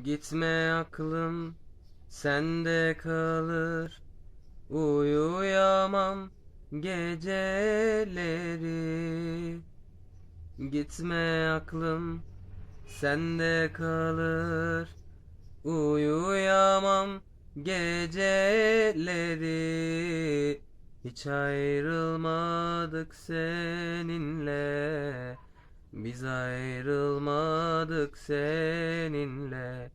Gitme aklım sende kalır. Uyuyamam geceleri. Gitme aklım sende kalır. Uyuyamam geceleri. Hiç ayrılmadık seninle Biz ayrılmadık seninle.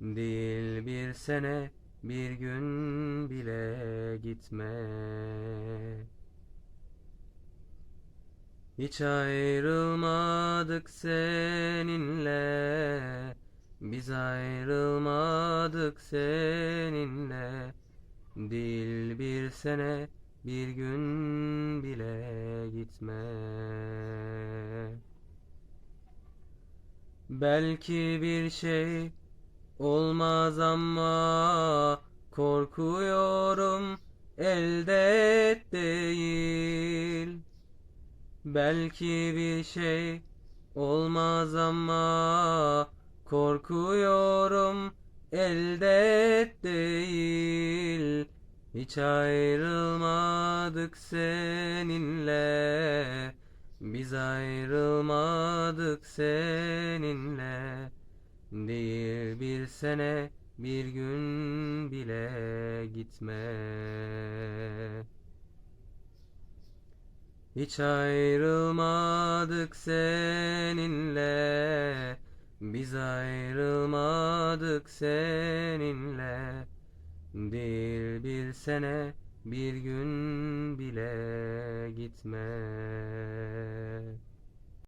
Değil bir sene bir gün bile gitme. Hiç ayrılmadık seninle. Biz ayrılmadık seninle. Değil bir sene bir gün bile gitme Belki bir şey olmaz ama korkuyorum elde değil. Belki bir şey olmaz ama korkuyorum elde değil. Hiç ayrılmadık seninle. Biz ayrılmadık seninle. Değil bir sene bir gün bile gitme. Hiç ayrılmadık seninle Biz ayrılmadık seninle Değil bir sene bir gün bile gitme